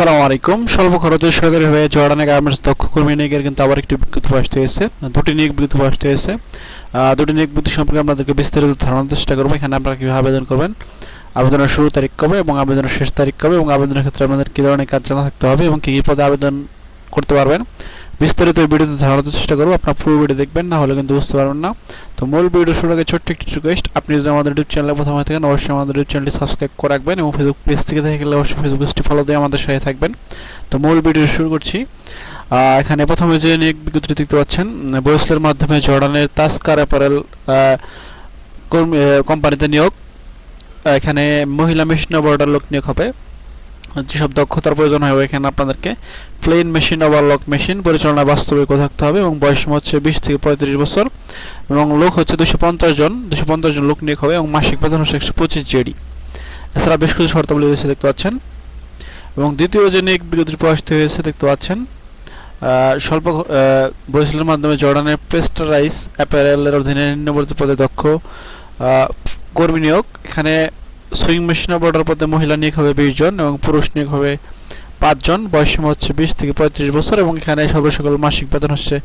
আসসালামু আলাইকুম। স্বল্প খরচে সরকারিভাবে জর্ডানে গার্মেন্টস দক্ষ কর্মী নিয়োগের কিন্তু আবার একটি বিজ্ঞপ্তি প্রকাশিত হয়েছে দুটি নিয়োগ বিজ্ঞপ্তি প্রকাশিত হয়েছে দুটি নিয়োগ বিজ্ঞপ্তি সম্পর্কে আপনাদেরকে বিস্তারিত ধারণার চেষ্টা করব। এখানে আপনারা কীভাবে আবেদন করবেন, আবেদনের শুরু তারিখ কবে এবং আবেদনের শেষ তারিখ কবে এবং আবেদনের ক্ষেত্রে আপনাদের কী ধরনের কাজ জানা থাকতে হবে এবং কী কী পদে আবেদন করতে পারবেন। বিস্তারিত ভিডিওতে ধারণার চেষ্টা করব। আপনার পুরো ভিডিও দেখবেন, না হলে কিন্তু বুঝতে পারবেন না। তো মূল ভিডিও শুরু আগে ছোট্ট একটি রিকোয়েস্ট আপনি যদি আমাদের ইউটিউব চ্যানেলে প্রথম হয়ে থাকেন, অবশ্যই আমাদের ইউটিউব চ্যানেলটি সাবস্ক্রাইব করে রাখবেন এবং ফেসবুক পেজ থেকে দেখে গেলে অবশ্যই ফেসবুক পেজটি ফলো দিয়ে আমাদের সাথে থাকবেন। তো মূল ভিডিও শুরু করছি। এখানে প্রথমে যে নিয়োগ বিজ্ঞপ্তি দেখতে পাচ্ছেন বয়সলের মাধ্যমে জর্ডানের তাস্কার অ্যাপারেল কোম্পানিতে নিয়োগ। এখানে মহিলা মেশিন অপারেটর লোক নিয়োগ হবে। যেসব দক্ষতার প্রয়োজন হবে এখানে আপনাদেরকে। প্লেন মেশিন ওভারলক মেশিন পরিচালনায় বাস্তবিক থাকতে হবে এবং বয়স হচ্ছে বিশ থেকে পঁয়ত্রিশ বছর এবং লোক হচ্ছে দুশো পঞ্চাশ জন, দুশো পঞ্চাশ জন লোক নিয়োগ হবে এবং মাসিক বেতন হচ্ছে একশো পঁচিশ জেডি। এছাড়া বেশ কিছু শর্তাবলী রয়েছে, দেখতে পাচ্ছেন। এবং দ্বিতীয় যে নিয়োগ বিজ্ঞপ্তি প্রকাশিত হয়েছে, দেখতে পাচ্ছেন স্বল্প বয়সের মাধ্যমে জর্ডানের পেস্টারাইজ অ্যাপারেলের অধীনে নিম্নবর্তী পদে দক্ষ কর্মী নিয়োগ। এখানে সুইং মেশিন অপারেটর পদে মহিলা নিয়োগ হবে বিশ জন এবং পুরুষ নিয়োগ হবে পাঁচজন বয়সসীমা হচ্ছে বিশ থেকে পঁয়ত্রিশ বছর এবং এখানে সর্বসকল মাসিক বেতন হচ্ছে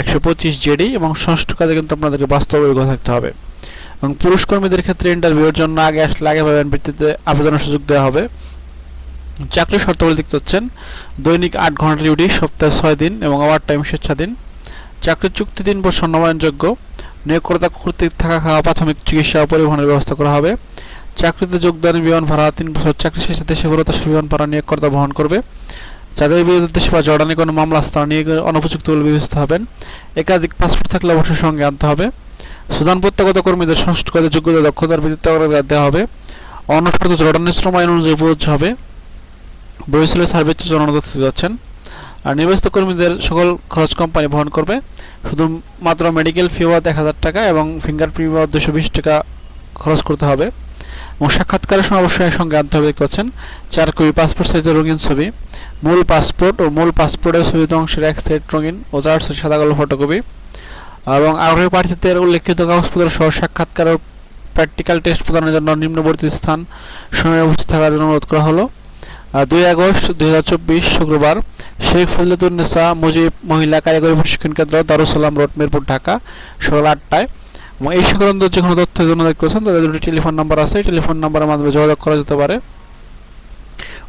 একশো পঁচিশ জেডি এবং ষষ্ঠ কাজে কিন্তু আপনাদেরকে বাস্তব অভিজ্ঞতা থাকতে হবে। এবং পুরুষ কর্মীদের ক্ষেত্রে ইন্টারভিউর জন্য আগে আসলে আগে পাবেন ভিত্তিতে আবেদনের সুযোগ দেওয়া হবে। চাকরির শর্তাবলী দেখতে হচ্ছেন দৈনিক আট ঘণ্টা ডিউটি, সপ্তাহে ছয় দিন এবং ওভার টাইম স্বেচ্ছাধীন। চাকরির চুক্তি দিন বছর নবায়নযোগ্য নিয়োগকর্তা কর্তৃক থাকা খাওয়া, প্রাথমিক চিকিৎসা পরিবহনের ব্যবস্থা করা হবে। চাকরিতে যোগদানের বিমান ভাড়া, তিন বছর চাকরি শেষে দেশে ফেরত আসা বিমান ভাড়া নিয়োগকর্তা বহন করবে। যাদের বিরুদ্ধে দেশে বা জর্ডানে কোনো মামলা আছে তারা নিয়োগে অনুপযুক্ত বলে বিবেচিত হবেন। একাধিক পাসপোর্ট থাকলে অবশ্যই সঙ্গে আনতে হবে। সুদান প্রত্যাগত কর্মীদের কাজে যোগ্যতা, দক্ষতার ভিত্তিতে অগ্রাধিকার দেওয়া হবে। অন্য শর্ত জর্ডানের শ্রম আইন অনুযায়ী প্রযোজ্য হবে। বরিশালের সার্ভিস জনগণ তথ্য যাচ্ছেন। আর নির্বাচিত কর্মীদের সকল খরচ কোম্পানি বহন করবে। শুধুমাত্র মেডিকেল ফি এক হাজার টাকা এবং ফিঙ্গার প্রিন্ট দুশো বিশ টাকা খরচ করতে হবে। এবং সাক্ষাৎকারের সময় অবশ্যই সঙ্গে আনতে হবে পাচ্ছেন চার কপি পাসপোর্ট সাইজের রঙিন ছবি, মূল পাসপোর্ট ও মূল পাসপোর্টের ছবিত অংশের এক সেট রঙিন ও চার সাদা কালো ফটোকপি এবং আগ্রহী প্রার্থীদের উল্লেখিত কাগজপত্র সহ সাক্ষাৎকার প্র্যাকটিক্যাল টেস্ট প্রদানের জন্য নিম্নবর্তী স্থান সময়ে উপস্থিত থাকার জন্য অনুরোধ করা হলো। দুই আগস্ট দুই হাজার চব্বিশ শুক্রবার শেখ ফজলতুন্নেসা মুজিব মহিলা কারিগরি প্রশিক্ষণ কেন্দ্র দারুসালাম রোড, মিরপুর, ঢাকা, সকাল আটটায়। এবং এই সংক্রান্ত যে কোনো তথ্যের জন্য দেখতে পাচ্ছেন তাদের দুটি টেলিফোন নাম্বার আছে। টেলিফোন নাম্বারের মাধ্যমে যোগাযোগ করা যেতে পারে।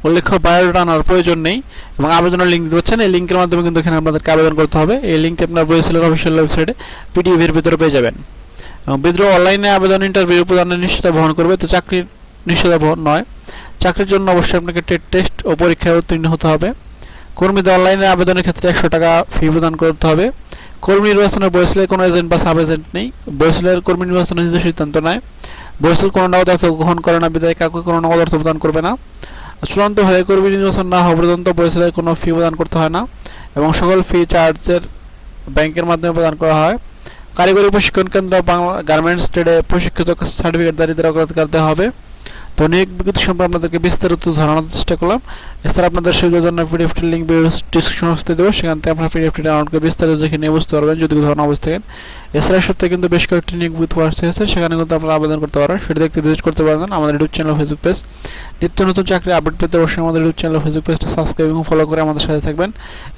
উল্লেখ্য, বায়োডাটা আনার প্রয়োজন নেই এবং আবেদনের লিঙ্ক দিতে পাচ্ছেন এই লিঙ্কের মাধ্যমে কিন্তু এখানে আপনাদেরকে আবেদন করতে হবে। এই লিঙ্কটি আপনার বইসেলের অফিসিয়াল ওয়েবসাইটে পিডিএফ এর ভিতরে পেয়ে যাবেন। এবং বিদ্রোহ অনলাইনে আবেদন ইন্টারভিউ প্রদানের নিশ্চয়তা বহন করবে। তো চাকরির নিশ্চয়তা বহন নয়। চাকরির জন্য অবশ্যই আপনাকে টেট টেস্ট ও পরীক্ষায় উত্তীর্ণ হতে হবে। কর্মীদের অনলাইনে আবেদনের ক্ষেত্রে একশো টাকা ফি প্রদান করতে হবে। কর্মী নির্বাচনের বয়সলের কোনো এজেন্ট বা সাব এজেন্ট নেই। বয়সলের কর্মী নির্বাচনের নিজস্ব সিদ্ধান্ত নেয়। বয়সল কোনো নগদ অর্থ গ্রহণ করে না বিদায় কাউকে কোনো নগদ অর্থ প্রদান করবে না। চূড়ান্ত হয়ে কর্মী নির্বাচন না হওয়া পর্যন্ত বয়সলের কোনো ফি প্রদান করতে হয় না এবং সকল ফি চার্জের ব্যাংকের মাধ্যমে প্রদান করা হয়। কারিগরি প্রশিক্ষণ কেন্দ্র বাংলা গার্মেন্টস ট্রেডে প্রশিক্ষিত সার্টিফিকেট দারিদ্র অগ্রাধিকার দেওয়া হবে। তো নিয়োগ বিজ্ঞপ্তি সম্পর্কে আপনাদেরকে বিস্তারিত ধারণার চেষ্টা করলাম। এছাড়া আপনাদের সুযোগের জন্য পিডিএফটি লিঙ্ক ডিসক্রিপশন দেবো। সেখান থেকে আপনারা পিডিএফটি ডাউনলোড করে বিস্তারিত দেখে নিয়ে বুঝতে পারবেন। যদি ধরনের অবস্থা থাকেন এছাড়া সপ্তাহে কিন্তু বেশ কয়েকটি নিয়োগ বিজ্ঞপ্তি আসতে হয়েছে সেখানে কিন্তু আপনারা আবেদন করতে পারেন। সেটা দেখতে ভিজিট করতে পারবেন আমাদের ইউটিউব চ্যানেল ফেসবুক পেজ নিত্য নতুন চাকরি আপডেট পেতে অবশ্যই আমাদের ইউটিউব চ্যানেল ফেসবুক পেজটা সাবস্ক্রাইব এবং ফলো করে আমাদের সাথে থাকবেন।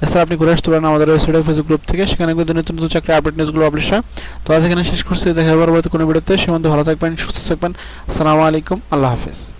এছাড়া আপনি ঘুরে আসতে পারেন আমাদের ওয়েবসাইটে ফেসবুক গ্রুপ থেকে, সেখানে কিন্তু নতুন নতুন চাকরি আপডেট নিউজগুলো পাবলিশ হয়। তো আজ এখানে শেষ করছি, দেখা হবে কোনো ভিডিওতে সে মধ্যে ভালো থাকবেন, সুস্থ থাকবেন। আসসালামু আলাইকুম, আল্লাহ হাফিজ।